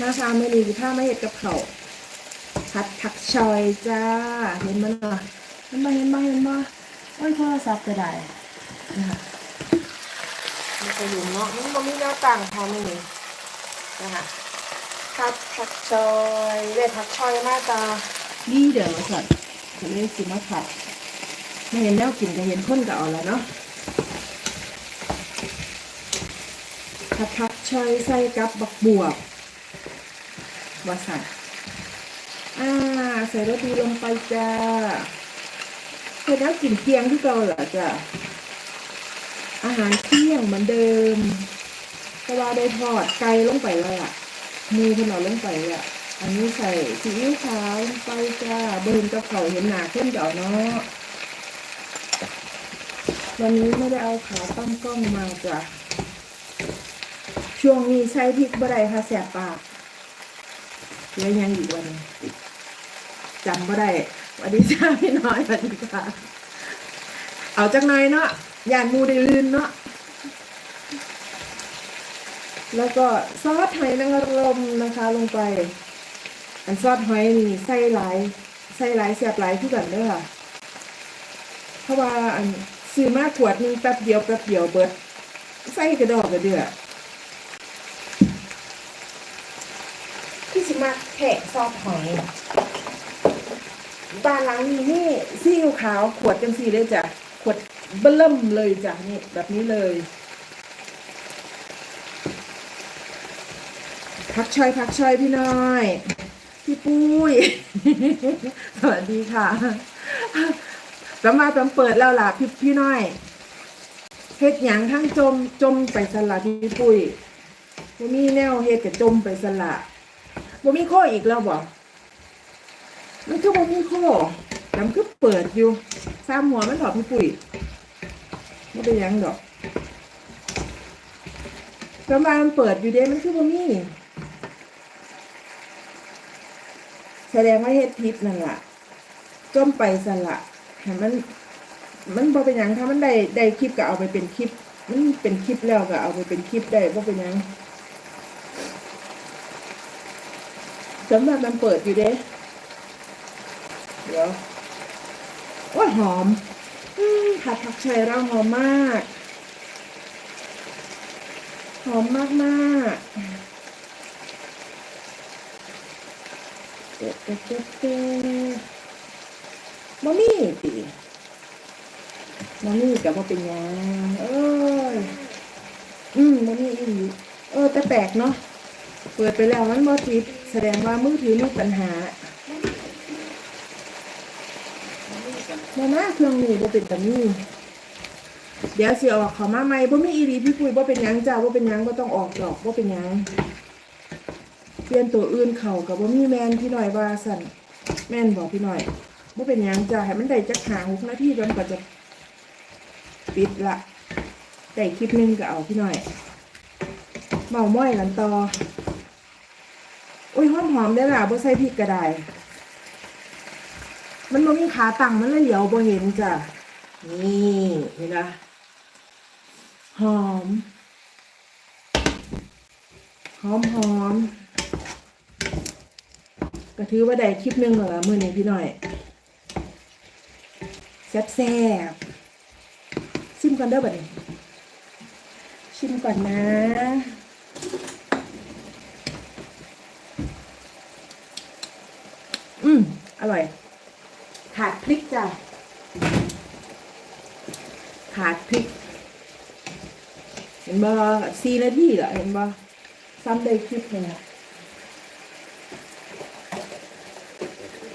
มาค่ะมื่อนี้ผ้ามาเห็ดกับเขาวผัดผักชอยจ้า เห็นมันอะเห็นบ่เห็นบ่เห็นบ่โอ้ยโทรศัพท์ก็ได้นะคะมันจะอยู่เนาะมันบ่มีแนวตั้งพอมื่อนี้นะคะผัดผักชอยเรียกผักชอยมาจ้าดีเดี๋ยวมาสัตว์จะเลยสิมาผัดไม่เห็นแนวกินก็เห็นคนก็เอาแล้วเนาะผัดผักชอยใส่กับบักบวบ วาสันอ่า ใส่รสดีลงไปจ้าเสร็จแล้วกินเที่ยงที่เราเหรอจ้ะอาหารเที่ยงเหมือนเดิมเพระว่าได้ทอดไก่ลงไปเลยอะมือขนาดลงไปเลยอะอันนี้ใส่ซีอิ๊วขาวลงไปจ้าเบิร์นกับเขาเห็นหนาขึ้นเดี๋ยวเนาะวันนี้ไม่ได้เอาขาตั้งกล้องมาจ้ะช่วงนี้ใช้พริกบ่ไดค่ะแสบปาก เหลือยังอีกวันจำบ่ได้สวัสดีจ้าพี่น้อยสวัสดีค่ะเอาจากไหนเนาะยานมูได้ลืนเนาะแล้วก็ซอสหอยนางรมนะคะลงไป อันซอสหอยนี่ใส่ลายใส่ลายเสียบลายที่กันเด้อค่ะเพราะว่าอันซื้อมาขวดนึงแป๊บเดียวแป๊บเดียวเบิดใส่กระดอกกระเดือิมาแขกซอสหอยบ้านหลังนี้นี่ซีอิ๊วขาวขวดจังสีเลยจ้ะขวดเบิ่มเลยจ้ะนี่แบบนี้เลยพักชอยพักชอยพี่น้อย พี่ปุ้ย สวัสดีค่ะสำมาจำเปิดแล้วล่ะพี่พี่น้อยเฮ็ดหยังทั้งจมจมไปสละพี่ปุ้ยมีแนวเฮ็ดกับจมไปสละ บ่มีข้ออีกแล้วบ่มันคือบ่มีข้อแต่มันคือเปิดอยู่ซ้ำหัวมันถอดพี่ปุ้ยไม่เป็นยังดอกสำมามันเปิดอยู่เด้มันคือบ่มีแสดงว่าเฮ็ดผิดนั่นล่ะจมไปสละให้มัน มันบ่เป็นยังถ้ามันได้ได้คลิปก็เอาไปเป็นคลิปมันเป็นคลิปแล้วก็เอาไปเป็นคลิปได้บ่เป็นยัง สำหรับมันเปิดอยู่เด้เดี๋ยวโอ้ยหอมอผัดผักไชเราหอมมาก หอมมากมากเด็ดเด็ดเด็ดเด็ดบะมี่ตีบะมี่กับว่าเป็นยังเอ้ย อืมบะมี่อีเออแต่แปลกเนาะ ปิดไปแล้วมันบ่ติดแสดงว่ามือถือมีปัญหาบ่มาเครื่องนี้บ่เป็นตามีเดี๋ยวสิออกเขามาใหม่บ่มีอีหลีพี่ปุ้ยบ่เป็นหยังจ้าบ่เป็นหยังบ่ต้องออกดอกบ่เป็นหยังเปลี่ยนตัวอื่นเข้ากับบ่มีแมนพี่หน่อยว่าสั่นแม่นบอกพี่หน่อยบ่เป็นหยังจ้าให้มันได้จักหาหกนาทีแล้วมันก็จะปิดละได้คลิปหนึงก็เอาพี่หน่อยเมาม้อยกันต่อ อุ้ยหอมหอมได้ล่ะบ่ใส่พริกก็ได้ มันบ่มีขาตั้งมันเลยเหลียวบ่เห็นจ้ะ นี่เห็นะหอม หอมหอมก็ถือว่าได้คลิปหนึ่งแล้วล่ะมื้อนี้พี่หน่อยแซ่บๆชิมก่อนเด้อบัดนี้ชิมก่อนนะ อร่อย ขาดพริกจ้ะ ขาดพริก เห็นบ่สี่นาทีเหรอเห็นบ่ซ้ำได้คลิปเลยอะ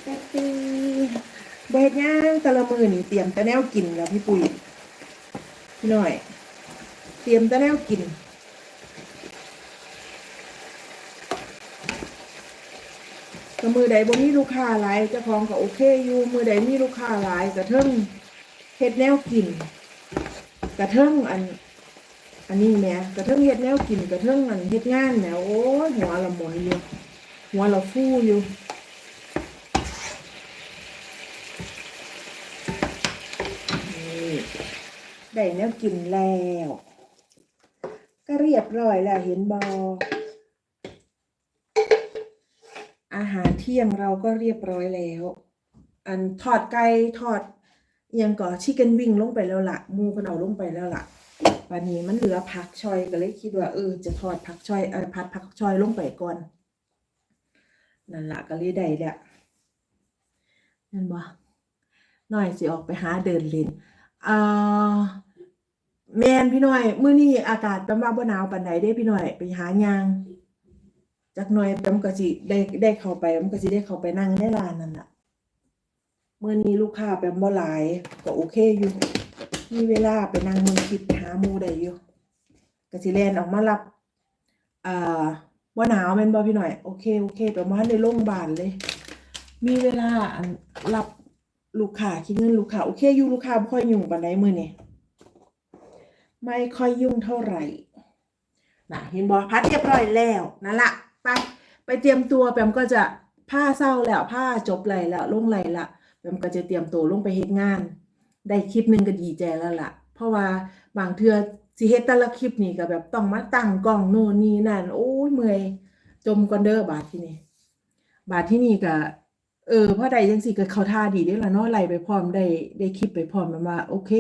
แป๊บนึงบ่เฮ็ดย่างต่ละมือนี่เตรียมต่แนวกินแล้วพี่ปุ๋ยพี่หน่อย เตรียมต่แนวกิน ก็มือใดบ่มีลูกค้าหลายเจ้าของก็โอเคอยู่มือใดมีลูกค้าหลายกระเทิงเฮ็ดแนวกินกระเทิงอัน อันนี้แม่กระเทิงเฮ็ดแนวกินกระเทิงอันเฮ็ดงานแหมโอ้ยหัวละหมุนอยู่หัวละฟูอยู่ได้แนวกินแล้ว ก็เรียบร้อยแล้วเห็นบอ อาหารเที่ยงเราก็เรียบร้อยแล้ว อันทอดไก่ทอดยังก่อชิคเก้นวิ่งลงไปแล้วล่ะมูเพิ่นเอาลงไปแล้วล่ะวันนี้มันเหลือผักชอยก็เลยคิดว่าเออจะทอดผักชอยเออผัดผักชอยลงไปก่อนนั่นละก็เลยได้แหละนั่นบ่หน่อยสิออกไปหาเดินเล่นอ่าแมนพี่หน่อยมื้อนี้อากาศประมาณบ่หนาวปานใดเด้พี่หน่อยไปหายาง จักหน่อยแปมก็สิได้ได้เข้าไปแปมก็สิได้เข้าไปนั่งในร้านนั่นล่ะมื้อนี้ลูกค้าแปบ่หลาย ก็โอเคอยู่ มีเวลาไปนั่งมืองคลิปไปหาหมูได้อยู่ก็สิแล่นออกมารับอ่าบ่หนาวแม่นบ่พี่หน่อยโอเคโอเคแปลว่าในโรงพยาบาลเลย มีเวลารับลูกค้าคิดเงินลูกค้าโอเคอยู่ลูกค้าบ่ค่อยยุ่งปานใดมื้อนี้ไม่ค่อยยุ่งเท่าไหร่นะเห็นบ่พัดเรียบร้อยแล้วนั่นละ ไป ไปเตรียมตัวแปมก็จะผ้าเศร้าแล้วผ้าจบไหลแล้วลงไหลละแปมก็จะเตรียมตัวลงไปเฮ็ดงาน ได้คลิปหนึ่งก็ดีใจแล้วล่ะ เพราะว่าบางเทื่อสิเฮ็ดแต่ละคลิปนี่ก็แบบต้องมาตั้งกล้องโน่นนี่นั่นโอ้ยเมื่อยจมก่อนเด้อบาดที่นี่บาดที่นี่ก็เออพอใดจังสิก็เขาท่าดีเด้ละเนาะไหลไปพร้อมได้ได้คลิปไปพร้อมมันว่า โอเค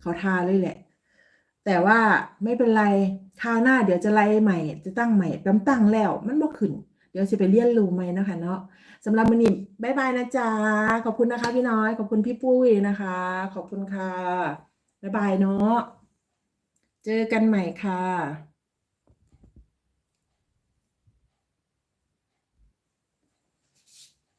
เขาท่าเลยแหละ แต่ว่าไม่เป็นไรคราวหน้าเดี๋ยวจะไล่ใหม่ จะตั้งใหม่แป๊มตั้งแล้ว มันบ่ขึ้น เดี๋ยวจะไปเรียนรู้ใหม่นะคะเนาะสำหรับมันนี้บ๊ายบายนะจ๊ะขอบคุณนะคะ พี่น้อย ขอบคุณพี่ปุ้ยนะคะ ขอบคุณค่ะบ๊ายบายเนาะเจอกันใหม่ค่ะ